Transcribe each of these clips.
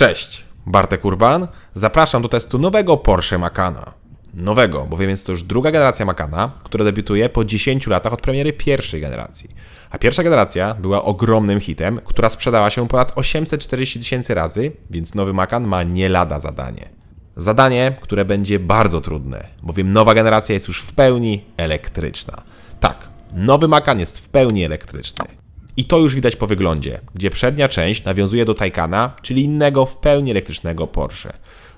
Cześć, Bartek Urban. Zapraszam do testu nowego Porsche Macana. Nowego, bowiem jest to już druga generacja Macana, która debiutuje po 10 latach od premiery pierwszej generacji. A pierwsza generacja była ogromnym hitem, która sprzedała się ponad 840 tysięcy razy, więc nowy Macan ma nie lada zadanie. Zadanie, które będzie bardzo trudne, bowiem nowa generacja jest już w pełni elektryczna. Tak, nowy Macan jest w pełni elektryczny. I to już widać po wyglądzie, gdzie przednia część nawiązuje do Taycana, czyli innego w pełni elektrycznego Porsche.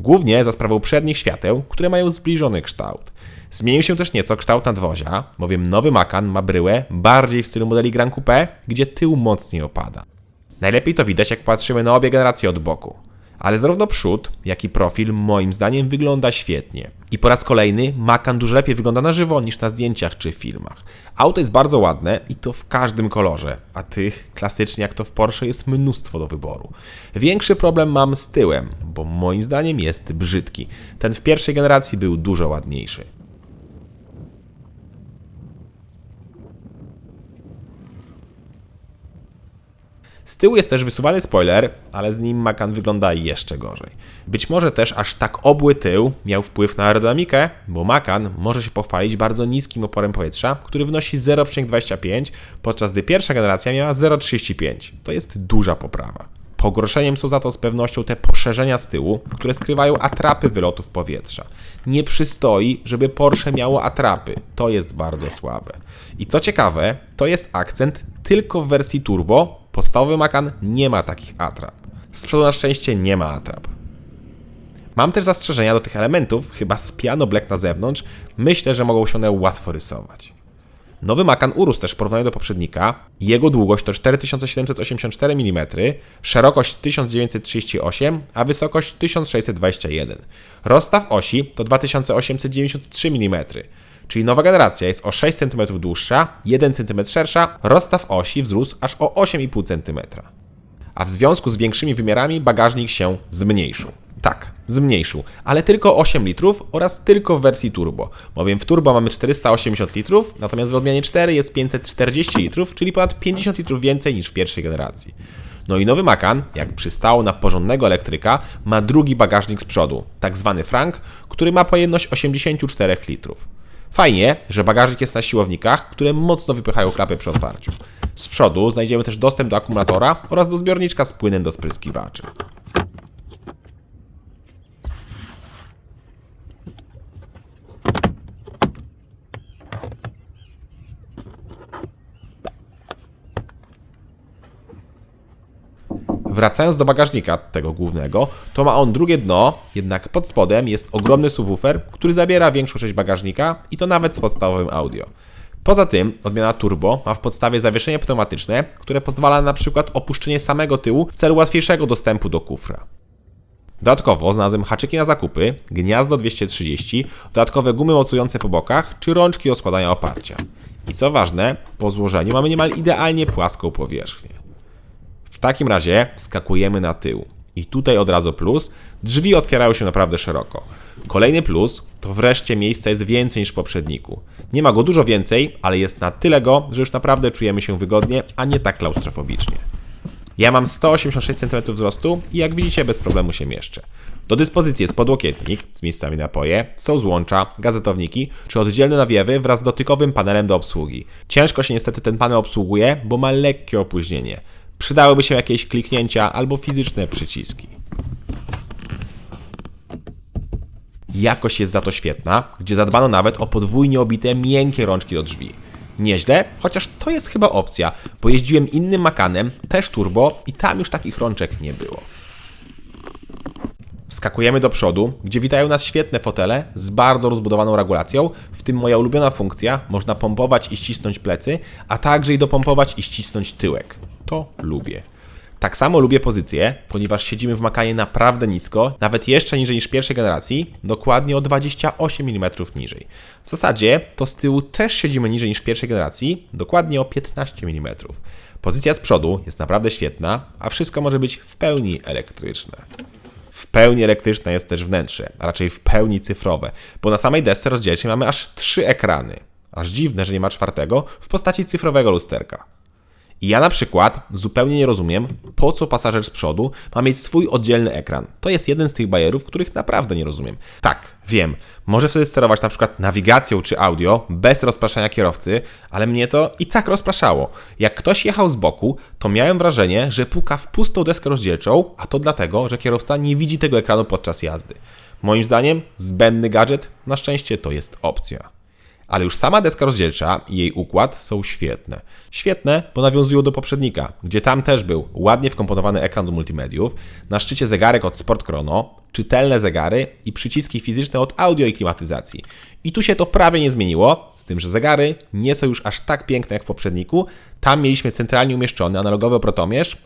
Głównie za sprawą przednich świateł, które mają zbliżony kształt. Zmienił się też nieco kształt nadwozia, bowiem nowy Macan ma bryłę bardziej w stylu modeli Grand Coupe, gdzie tył mocniej opada. Najlepiej to widać jak patrzymy na obie generacje od boku. Ale zarówno przód, jak i profil moim zdaniem wygląda świetnie. I po raz kolejny Macan dużo lepiej wygląda na żywo niż na zdjęciach czy filmach. Auto jest bardzo ładne i to w każdym kolorze, a tych, klasycznie jak to w Porsche, jest mnóstwo do wyboru. Większy problem mam z tyłem, bo moim zdaniem jest brzydki. Ten w pierwszej generacji był dużo ładniejszy. Z tyłu jest też wysuwany spoiler, ale z nim Macan wygląda jeszcze gorzej. Być może też aż tak obły tył miał wpływ na aerodynamikę, bo Macan może się pochwalić bardzo niskim oporem powietrza, który wynosi 0,25, podczas gdy pierwsza generacja miała 0,35. To jest duża poprawa. Pogorszeniem są za to z pewnością te poszerzenia z tyłu, które skrywają atrapy wylotów powietrza. Nie przystoi, żeby Porsche miało atrapy. To jest bardzo słabe. I co ciekawe, to jest akcent tylko w wersji turbo. Podstawowy Macan nie ma takich atrap. Z przodu na szczęście nie ma atrap. Mam też zastrzeżenia do tych elementów, chyba z piano black na zewnątrz. Myślę, że mogą się one łatwo rysować. Nowy Macan urósł też w porównaniu do poprzednika. Jego długość to 4784 mm, szerokość 1938, a wysokość 1621. Rozstaw osi to 2893 mm, czyli nowa generacja jest o 6 cm dłuższa, 1 cm szersza, rozstaw osi wzrósł aż o 8,5 cm. A w związku z większymi wymiarami bagażnik się zmniejszył. Tak, zmniejszył, ale tylko 8 litrów oraz tylko w wersji turbo. Bowiem w turbo mamy 480 litrów, natomiast w odmianie 4 jest 540 litrów, czyli ponad 50 litrów więcej niż w pierwszej generacji. No i nowy Macan, jak przystało na porządnego elektryka, ma drugi bagażnik z przodu, tak zwany Frank, który ma pojemność 84 litrów. Fajnie, że bagażnik jest na siłownikach, które mocno wypychają klapy przy otwarciu. Z przodu znajdziemy też dostęp do akumulatora oraz do zbiorniczka z płynem do spryskiwaczy. Wracając do bagażnika tego głównego, to ma on drugie dno, jednak pod spodem jest ogromny subwoofer, który zabiera większą część bagażnika i to nawet z podstawowym audio. Poza tym odmiana turbo ma w podstawie zawieszenie pneumatyczne, które pozwala na przykład opuszczenie samego tyłu w celu łatwiejszego dostępu do kufra. Dodatkowo znalazłem haczyki na zakupy, gniazdo 230, dodatkowe gumy mocujące po bokach czy rączki do składania oparcia. I co ważne, po złożeniu mamy niemal idealnie płaską powierzchnię. W takim razie skakujemy na tył. I tutaj od razu plus, drzwi otwierają się naprawdę szeroko. Kolejny plus to wreszcie miejsca jest więcej niż w poprzedniku. Nie ma go dużo więcej, ale jest na tyle go, że już naprawdę czujemy się wygodnie, a nie tak klaustrofobicznie. Ja mam 186 cm wzrostu i jak widzicie bez problemu się mieszczę. Do dyspozycji jest podłokietnik z miejscami na poje, są złącza, gazetowniki czy oddzielne nawiewy wraz z dotykowym panelem do obsługi. Ciężko się niestety ten panel obsługuje, bo ma lekkie opóźnienie. Przydałyby się jakieś kliknięcia albo fizyczne przyciski. Jakość jest za to świetna, gdzie zadbano nawet o podwójnie obite miękkie rączki do drzwi. Nieźle, chociaż to jest chyba opcja, bo jeździłem innym Macanem, też turbo i tam już takich rączek nie było. Wskakujemy do przodu, gdzie witają nas świetne fotele z bardzo rozbudowaną regulacją, w tym moja ulubiona funkcja, można pompować i ścisnąć plecy, a także i dopompować i ścisnąć tyłek. To lubię. Tak samo lubię pozycję, ponieważ siedzimy w Makanie naprawdę nisko, nawet jeszcze niżej niż pierwszej generacji, dokładnie o 28 mm niżej. W zasadzie to z tyłu też siedzimy niżej niż pierwszej generacji, dokładnie o 15 mm. Pozycja z przodu jest naprawdę świetna, a wszystko może być w pełni elektryczne. W pełni elektryczne jest też wnętrze, a raczej w pełni cyfrowe, bo na samej desce rozdzielczej mamy aż trzy ekrany. Aż dziwne, że nie ma czwartego w postaci cyfrowego lusterka. Ja na przykład zupełnie nie rozumiem, po co pasażer z przodu ma mieć swój oddzielny ekran. To jest jeden z tych bajerów, których naprawdę nie rozumiem. Tak, wiem, może wtedy sterować na przykład nawigacją czy audio bez rozpraszania kierowcy, ale mnie to i tak rozpraszało. Jak ktoś jechał z boku, to miałem wrażenie, że puka w pustą deskę rozdzielczą, a to dlatego, że kierowca nie widzi tego ekranu podczas jazdy. Moim zdaniem, zbędny gadżet, na szczęście to jest opcja. Ale już sama deska rozdzielcza i jej układ są świetne. Świetne, bo nawiązują do poprzednika, gdzie tam też był ładnie wkomponowany ekran do multimediów, na szczycie zegarek od Sport Chrono, czytelne zegary i przyciski fizyczne od audio i klimatyzacji. I tu się to prawie nie zmieniło, z tym, że zegary nie są już aż tak piękne jak w poprzedniku. Tam mieliśmy centralnie umieszczony analogowy oprotomierz,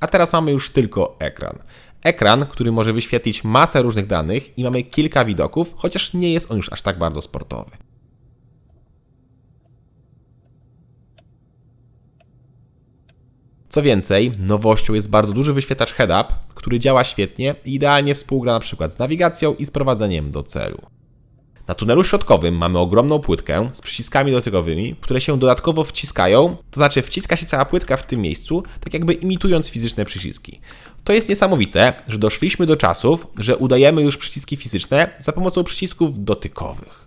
a teraz mamy już tylko ekran. Ekran, który może wyświetlić masę różnych danych i mamy kilka widoków, chociaż nie jest on już aż tak bardzo sportowy. Co więcej, nowością jest bardzo duży wyświetlacz head-up, który działa świetnie i idealnie współgra na przykład z nawigacją i sprowadzeniem do celu. Na tunelu środkowym mamy ogromną płytkę z przyciskami dotykowymi, które się dodatkowo wciskają, to znaczy wciska się cała płytka w tym miejscu, tak jakby imitując fizyczne przyciski. To jest niesamowite, że doszliśmy do czasów, że udajemy już przyciski fizyczne za pomocą przycisków dotykowych.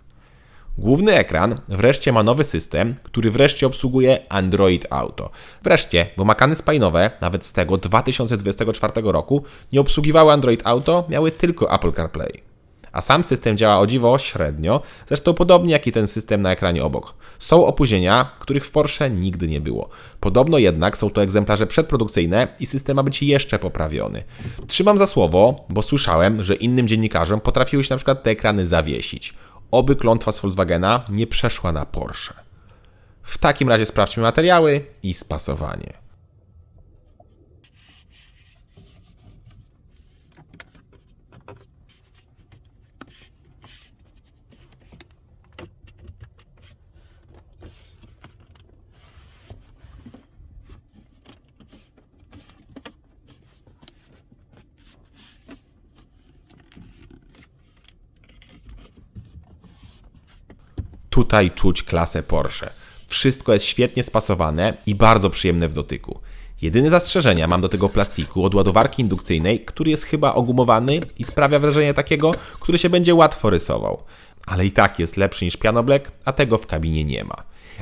Główny ekran wreszcie ma nowy system, który wreszcie obsługuje Android Auto. Wreszcie, bo makany spajnowe, nawet z tego 2024 roku, nie obsługiwały Android Auto, miały tylko Apple CarPlay. A sam system działa o dziwo średnio, zresztą podobnie jak i ten system na ekranie obok. Są opóźnienia, których w Porsche nigdy nie było. Podobno jednak są to egzemplarze przedprodukcyjne i system ma być jeszcze poprawiony. Trzymam za słowo, bo słyszałem, że innym dziennikarzom potrafiły się na przykład te ekrany zawiesić. Oby klątwa z Volkswagena nie przeszła na Porsche. W takim razie sprawdźmy materiały i spasowanie. Tutaj czuć klasę Porsche. Wszystko jest świetnie spasowane i bardzo przyjemne w dotyku. Jedyne zastrzeżenia mam do tego plastiku od ładowarki indukcyjnej, który jest chyba ogumowany i sprawia wrażenie takiego, który się będzie łatwo rysował. Ale i tak jest lepszy niż pianoblek, a tego w kabinie nie ma.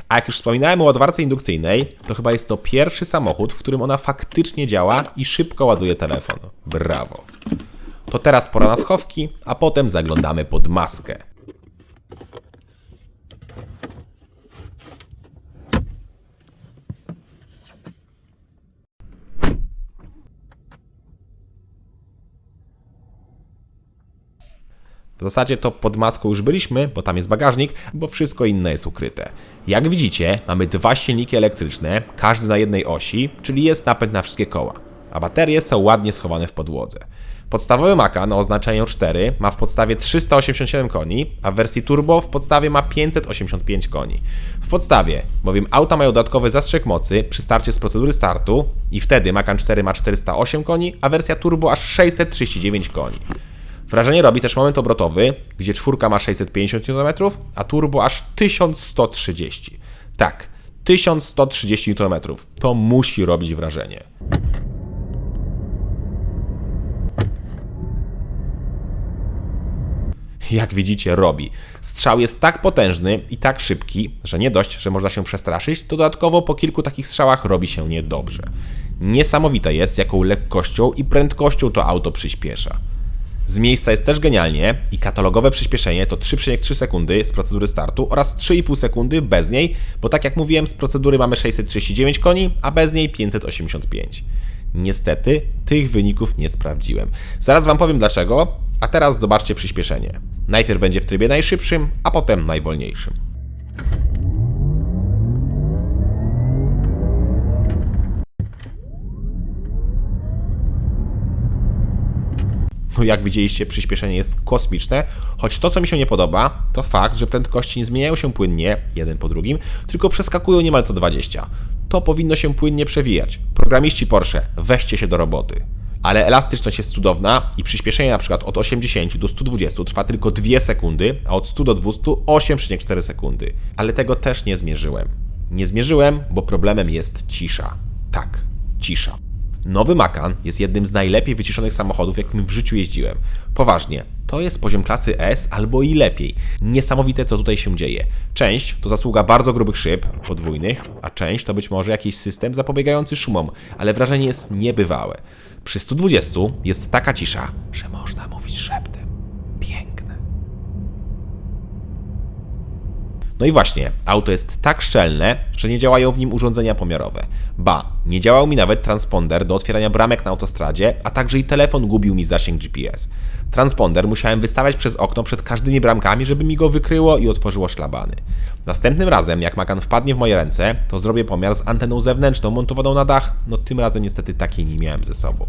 A jak już wspominałem o ładowarce indukcyjnej, to chyba jest to pierwszy samochód, w którym ona faktycznie działa i szybko ładuje telefon. Brawo. To teraz pora na schowki, a potem zaglądamy pod maskę. W zasadzie to pod maską już byliśmy, bo tam jest bagażnik, bo wszystko inne jest ukryte. Jak widzicie, mamy dwa silniki elektryczne, każdy na jednej osi, czyli jest napęd na wszystkie koła, a baterie są ładnie schowane w podłodze. Podstawowy Macan o oznaczeniu 4 ma w podstawie 387 koni, a w wersji turbo w podstawie ma 585 koni. W podstawie, bowiem auta mają dodatkowy zastrzyk mocy przy starcie z procedury startu i wtedy Macan 4 ma 408 koni, a wersja turbo aż 639 koni. Wrażenie robi też moment obrotowy, gdzie czwórka ma 650 Nm, a turbo aż 1130. Tak, 1130 Nm. To musi robić wrażenie. Jak widzicie, robi. Strzał jest tak potężny i tak szybki, że nie dość, że można się przestraszyć, to dodatkowo po kilku takich strzałach robi się niedobrze. Niesamowite jest, jaką lekkością i prędkością to auto przyspiesza. Z miejsca jest też genialnie i katalogowe przyspieszenie to 3,3 sekundy z procedury startu oraz 3,5 sekundy bez niej, bo tak jak mówiłem, z procedury mamy 639 koni, a bez niej 585. Niestety tych wyników nie sprawdziłem. Zaraz Wam powiem dlaczego, a teraz zobaczcie przyspieszenie. Najpierw będzie w trybie najszybszym, a potem najwolniejszym. No jak widzieliście, przyspieszenie jest kosmiczne, choć to, co mi się nie podoba, to fakt, że prędkości nie zmieniają się płynnie, jeden po drugim, tylko przeskakują niemal co 20. To powinno się płynnie przewijać. Programiści Porsche, weźcie się do roboty. ale elastyczność jest cudowna i przyspieszenie na przykład od 80 do 120 trwa tylko 2 sekundy, a od 100 do 200 8,4 sekundy. Ale tego też nie zmierzyłem. Nie zmierzyłem, bo problemem jest cisza. Tak, cisza. Nowy Macan jest jednym z najlepiej wyciszonych samochodów, jakim w życiu jeździłem. Poważnie, to jest poziom klasy S albo i lepiej. Niesamowite, co tutaj się dzieje. Część to zasługa bardzo grubych szyb, podwójnych, a część to być może jakiś system zapobiegający szumom, ale wrażenie jest niebywałe. Przy 120 jest taka cisza, że można mówić szeptem. Piękne. No i właśnie, auto jest tak szczelne, że nie działają w nim urządzenia pomiarowe. Ba, nie działał mi nawet transponder do otwierania bramek na autostradzie, a także i telefon gubił mi zasięg GPS. Transponder musiałem wystawiać przez okno przed każdymi bramkami, żeby mi go wykryło i otworzyło szlabany. Następnym razem, jak Macan wpadnie w moje ręce, to zrobię pomiar z anteną zewnętrzną montowaną na dach, no tym razem niestety takiej nie miałem ze sobą.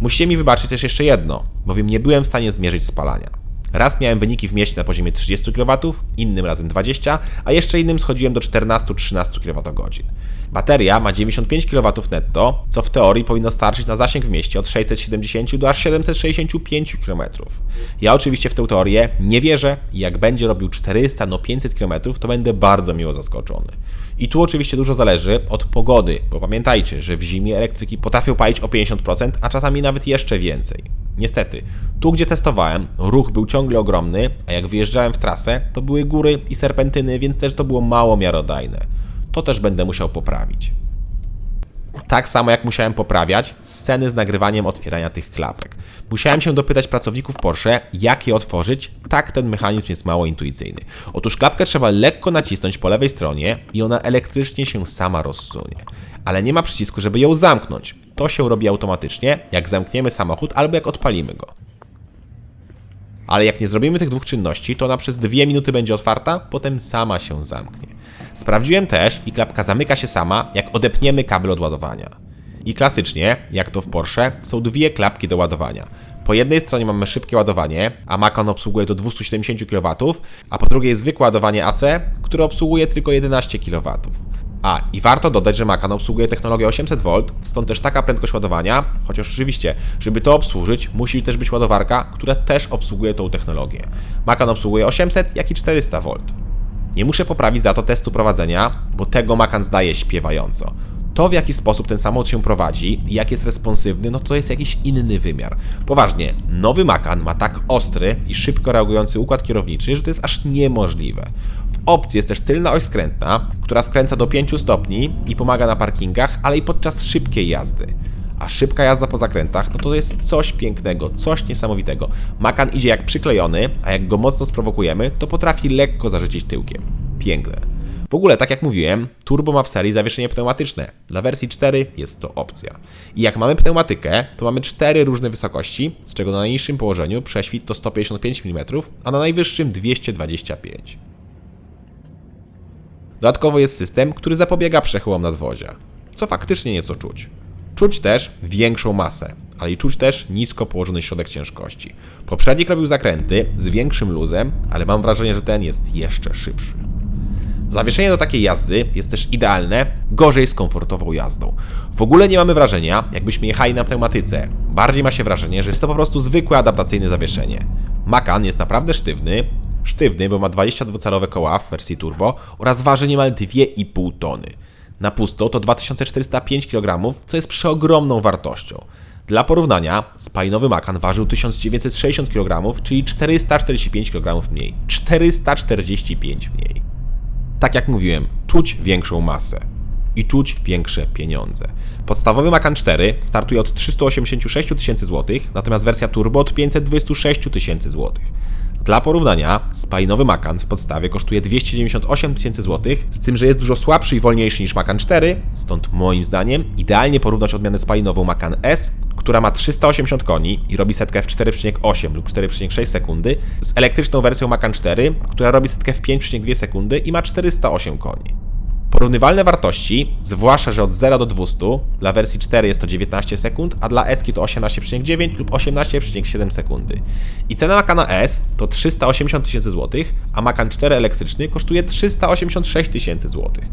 Musicie mi wybaczyć też jeszcze jedno, bowiem nie byłem w stanie zmierzyć spalania. Raz miałem wyniki w mieście na poziomie 30 kW, innym razem 20, a jeszcze innym schodziłem do 14-13 kWh. Bateria ma 95 kW netto, co w teorii powinno starczyć na zasięg w mieście od 670 do aż 765 km. Ja oczywiście w tę teorię nie wierzę i jak będzie robił 400 no 500 km, to będę bardzo miło zaskoczony. I tu oczywiście dużo zależy od pogody, bo pamiętajcie, że w zimie elektryki potrafią palić o 50%, a czasami nawet jeszcze więcej. Niestety, tu gdzie testowałem, ruch był ciągle ogromny, a jak wyjeżdżałem w trasę, to były góry i serpentyny, więc też to było mało miarodajne. To też będę musiał poprawić. Tak samo jak musiałem poprawiać sceny z nagrywaniem otwierania tych klapek. Musiałem się dopytać pracowników Porsche, jak je otworzyć, tak ten mechanizm jest mało intuicyjny. Otóż klapkę trzeba lekko nacisnąć po lewej stronie i ona elektrycznie się sama rozsunie. Ale nie ma przycisku, żeby ją zamknąć. To się robi automatycznie, jak zamkniemy samochód albo jak odpalimy go. Ale jak nie zrobimy tych dwóch czynności, to ona przez dwie minuty będzie otwarta, potem sama się zamknie. Sprawdziłem też i klapka zamyka się sama, jak odepniemy kabel od ładowania. I klasycznie, jak to w Porsche, są dwie klapki do ładowania. Po jednej stronie mamy szybkie ładowanie, a Macan obsługuje do 270 kW, a po drugiej zwykłe ładowanie AC, które obsługuje tylko 11 kW. A, i warto dodać, że Macan obsługuje technologię 800V, stąd też taka prędkość ładowania, chociaż oczywiście, żeby to obsłużyć, musi też być ładowarka, która też obsługuje tą technologię. Macan obsługuje 800, jak i 400V. Nie muszę poprawić za to testu prowadzenia, bo tego Macan zdaje śpiewająco. To, w jaki sposób ten samochód się prowadzi jak jest responsywny, no to jest jakiś inny wymiar. Poważnie, nowy Macan ma tak ostry i szybko reagujący układ kierowniczy, że to jest aż niemożliwe. W opcji jest też tylna oś skrętna, która skręca do 5 stopni i pomaga na parkingach, ale i podczas szybkiej jazdy. A szybka jazda po zakrętach, no to jest coś pięknego, coś niesamowitego. Macan idzie jak przyklejony, a jak go mocno sprowokujemy, to potrafi lekko zarzucić tyłkiem. Piękne. W ogóle, tak jak mówiłem, turbo ma w serii zawieszenie pneumatyczne. Dla wersji 4 jest to opcja. I jak mamy pneumatykę, to mamy cztery różne wysokości, z czego na najniższym położeniu prześwit to 155 mm, a na najwyższym 225. Dodatkowo jest system, który zapobiega przechyłom nadwozia, co faktycznie nieco czuć. Czuć też większą masę, ale i czuć też nisko położony środek ciężkości. Poprzednik robił zakręty z większym luzem, ale mam wrażenie, że ten jest jeszcze szybszy. Zawieszenie do takiej jazdy jest też idealne, gorzej z komfortową jazdą. W ogóle nie mamy wrażenia, jakbyśmy jechali na pneumatyce. Bardziej ma się wrażenie, że jest to po prostu zwykłe adaptacyjne zawieszenie. Macan jest naprawdę sztywny, sztywny, bo ma 22-calowe koła w wersji turbo oraz waży niemal 2,5 tony. Na pusto to 2405 kg, co jest przeogromną wartością. Dla porównania, spalinowy Macan ważył 1960 kg, czyli 445 kg mniej. 445 mniej. Tak jak mówiłem, czuć większą masę i czuć większe pieniądze. Podstawowy Macan 4 startuje od 386 tysięcy złotych, natomiast wersja Turbo od 526 tysięcy złotych. Dla porównania, spalinowy Macan w podstawie kosztuje 298 tysięcy złotych, z tym, że jest dużo słabszy i wolniejszy niż Macan 4, stąd moim zdaniem idealnie porównać odmianę spalinową Macan S, która ma 380 koni i robi setkę w 4,8 lub 4,6 sekundy, z elektryczną wersją Macan 4, która robi setkę w 5,2 sekundy i ma 408 koni. Porównywalne wartości, zwłaszcza, że od 0 do 200, dla wersji 4 jest to 19 sekund, a dla S to 18,9 lub 18,7 sekundy. I cena Macana S to 380 tysięcy złotych, a Macan 4 elektryczny kosztuje 386 tysięcy złotych.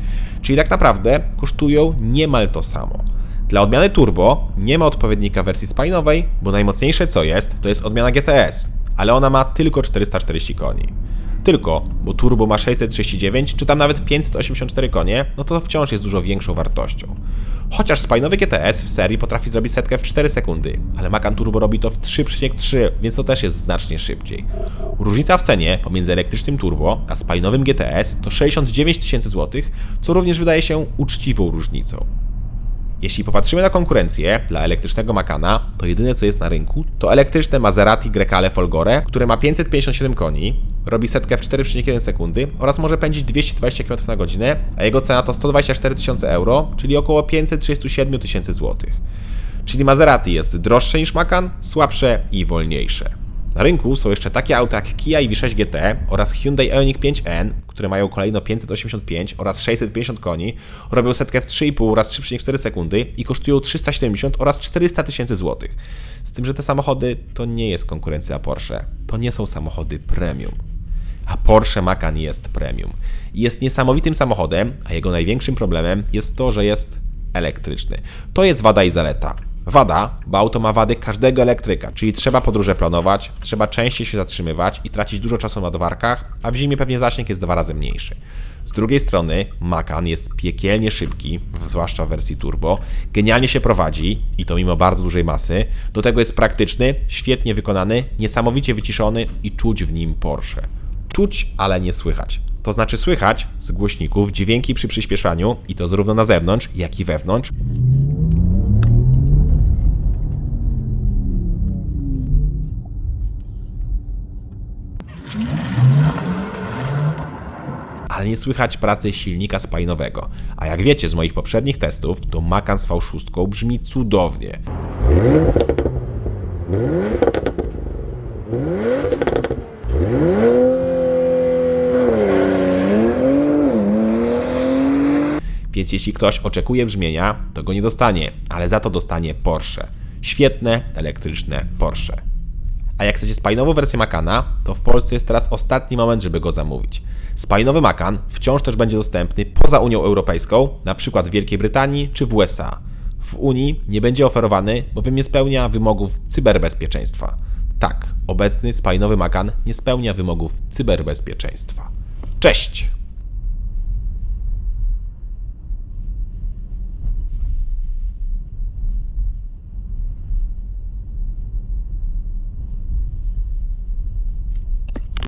Czyli tak naprawdę kosztują niemal to samo. Dla odmiany turbo nie ma odpowiednika wersji spalinowej, bo najmocniejsze co jest, to jest odmiana GTS, ale ona ma tylko 440 koni. Tylko, bo turbo ma 639 czy tam nawet 584 konie, no to wciąż jest dużo większą wartością. Chociaż spalinowy GTS w serii potrafi zrobić setkę w 4 sekundy, ale Macan Turbo robi to w 3,3, więc to też jest znacznie szybciej. Różnica w cenie pomiędzy elektrycznym turbo a spalinowym GTS to 69 tysięcy złotych, co również wydaje się uczciwą różnicą. Jeśli popatrzymy na konkurencję dla elektrycznego Macana, to jedyne co jest na rynku to elektryczne Maserati Grecale Folgore, które ma 557 koni, robi setkę w 4,1 sekundy oraz może pędzić 220 km na godzinę, a jego cena to 124 tysiące euro, czyli około 537 tysięcy złotych. Czyli Maserati jest droższe niż Macan, słabsze i wolniejsze. Na rynku są jeszcze takie auta jak Kia EV6 GT oraz Hyundai Ioniq 5N, które mają kolejno 585 oraz 650 koni, robią setkę w 3,5 oraz 3,4 sekundy i kosztują 370 oraz 400 tysięcy złotych. Z tym, że te samochody to nie jest konkurencja Porsche. To nie są samochody premium. A Porsche Macan jest premium. Jest niesamowitym samochodem, a jego największym problemem jest to, że jest elektryczny. To jest wada i zaleta. Wada, bo auto ma wady każdego elektryka, czyli trzeba podróże planować, trzeba częściej się zatrzymywać i tracić dużo czasu na ładowarkach, a w zimie pewnie zasięg jest dwa razy mniejszy. Z drugiej strony Macan jest piekielnie szybki, zwłaszcza w wersji turbo, genialnie się prowadzi i to mimo bardzo dużej masy, do tego jest praktyczny, świetnie wykonany, niesamowicie wyciszony i czuć w nim Porsche. Czuć, ale nie słychać. To znaczy słychać z głośników dźwięki przy przyspieszaniu i to zarówno na zewnątrz, jak i wewnątrz, ale nie słychać pracy silnika spalinowego. A jak wiecie z moich poprzednich testów, to Macan z V6 brzmi cudownie. Więc jeśli ktoś oczekuje brzmienia, to go nie dostanie, ale za to dostanie Porsche. Świetne, elektryczne Porsche. A jak chcecie spalinową wersję Macana, to w Polsce jest teraz ostatni moment, żeby go zamówić. Spalinowy Macan wciąż też będzie dostępny poza Unią Europejską, na przykład w Wielkiej Brytanii czy w USA. W Unii nie będzie oferowany, bowiem nie spełnia wymogów cyberbezpieczeństwa. Tak, obecny spalinowy Macan nie spełnia wymogów cyberbezpieczeństwa. Cześć!